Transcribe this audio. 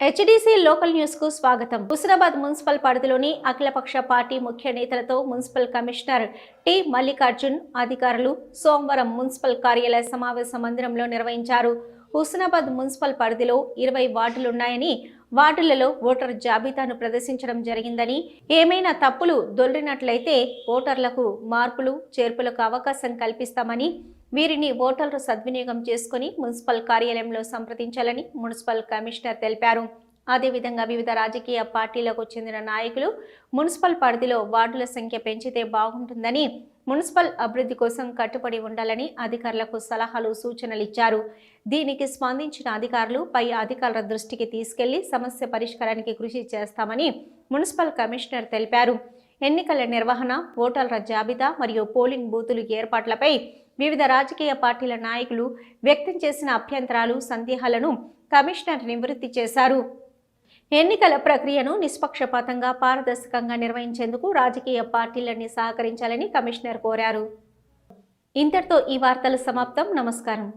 HDC local న్యూస్కు స్వాగతం. Husnabad municipal పరిధిలోని అఖిలపక్ష పార్టీ ముఖ్య నేతలతో మున్సిపల్ కమిషనర్ టి మల్లికార్జున్ అధికారులు సోమవారం మున్సిపల్ కార్యాలయ సమావేశ మందిరంలో నిర్వహించారు. హుస్నాబాద్ మున్సిపల్ పరిధిలో ఇరవై వార్డులున్నాయని వార్డులలో ఓటర్ జాబితాను ప్రదర్శించడం జరిగిందని ఏమైనా తప్పులు దొల్లినట్లయితే ఓటర్లకు మార్పులు చేర్పులకు అవకాశం కల్పిస్తామని వీరిని ఓటర్లు సద్వినియోగం చేసుకుని మున్సిపల్ కార్యాలయంలో సంప్రదించాలని మున్సిపల్ కమిషనర్ తెలిపారు. అదేవిధంగా వివిధ రాజకీయ పార్టీలకు చెందిన నాయకులు మున్సిపల్ పరిధిలో వార్డుల సంఖ్య పెంచితే బాగుంటుందని మున్సిపల్ అభివృద్ధి కోసం కట్టుబడి ఉండాలని అధికారులకు సలహాలు సూచనలు ఇచ్చారు. దీనికి స్పందించిన అధికారులు పై అధికారుల దృష్టికి తీసుకెళ్ళి సమస్య పరిష్కారానికి కృషి చేస్తామని మున్సిపల్ కమిషనర్ తెలిపారు. ఎన్నికల నిర్వహణ ఓటర్ల జాబితా మరియు పోలింగ్ బూతులు ఏర్పాట్లపై వివిధ రాజకీయ పార్టీల నాయకులు వ్యక్తం చేసిన అభ్యంతరాలు సందేహాలను కమిషనర్ నివృత్తి చేశారు. ఎన్నికల ప్రక్రియను నిష్పక్షపాతంగా పారదర్శకంగా నిర్వహించేందుకు రాజకీయ పార్టీలన్నీ సహకరించాలని కమిషనర్ కోరారు. ఇంతటితో ఈ వార్తలు సమాప్తం. నమస్కారం.